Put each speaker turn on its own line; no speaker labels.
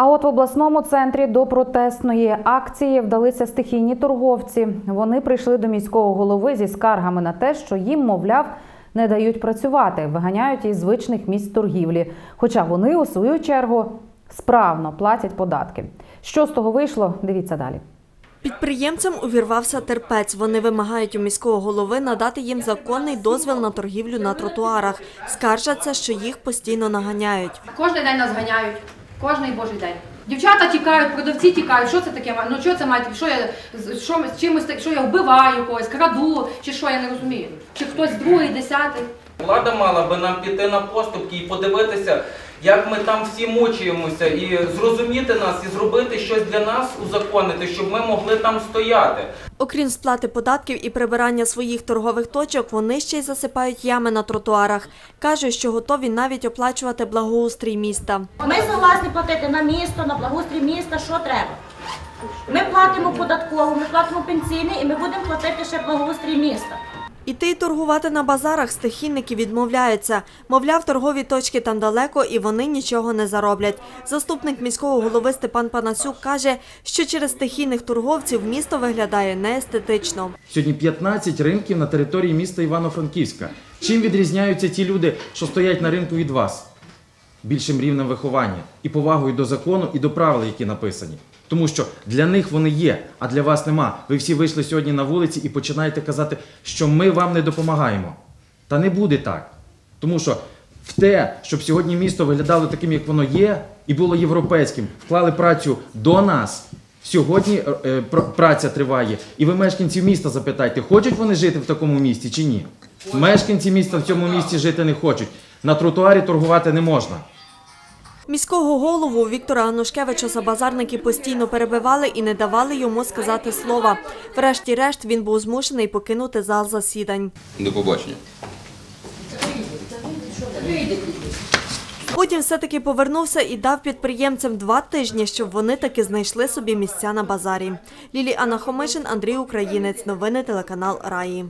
А от в обласному центрі до протестної акції вдалися стихійні торговці. Вони прийшли до міського голови зі скаргами на те, що їм, мовляв, не дають працювати, виганяють із звичних місць торгівлі. Хоча вони, у свою чергу, справно платять податки. Що з того вийшло? Дивіться далі.
Підприємцям увірвався терпець. Вони вимагають у міського голови надати їм законний дозвіл на торгівлю на тротуарах. Скаржаться, що їх постійно наганяють.
Кожний день нас ганяють, кожний божий день. Дівчата тікають, продавці тікають. Що це таке? Ну що це має? Що я що, з чимось так, що я вбиваю когось, краду, чи що я не розумію? Чи хтось другий, десятий?
Влада мала би нам піти на поступки і подивитися, як ми там всі мучуємося, і зрозуміти нас, і зробити щось для нас, узаконити, щоб ми могли там стояти.
Окрім сплати податків і прибирання своїх торгових точок, вони ще й засипають ями на тротуарах. Кажуть, що готові навіть оплачувати благоустрій міста.
Ми согласні платити на місто, на благоустрій міста, що треба. Ми платимо податкову, ми платимо пенсійний і ми будемо платити ще благоустрій міста.
Іти й торгувати на базарах стихійники відмовляються. Мовляв, торгові точки там далеко і вони нічого не зароблять. Заступник міського голови Степан Панасюк каже, що через стихійних торговців місто виглядає неестетично.
Сьогодні 15 ринків на території міста Івано-Франківська. Чим відрізняються ті люди, що стоять на ринку від вас? Більшим рівнем виховання і повагою до закону і до правил, які написані. Тому що для них вони є, а для вас нема. Ви всі вийшли сьогодні на вулиці і починаєте казати, що ми вам не допомагаємо. Та не буде так. Тому що в те, щоб сьогодні місто виглядало таким, як воно є, і було європейським, вклали працю до нас. Сьогодні е, е, пр- праця триває, і ви мешканців міста запитайте, хочуть вони жити в такому місті чи ні? Мешканці міста в цьому місті жити не хочуть. На тротуарі торгувати не можна.
Міського голову Віктора Анушкевича забазарники постійно перебивали і не давали йому сказати слова. Врешті-решт він був змушений покинути зал засідань.
До побачення.
Потім все-таки повернувся і дав підприємцям два тижні, щоб вони таки знайшли собі місця на базарі. Лілі Анна Хомишин, Андрій Українець. Новини телеканал Раї.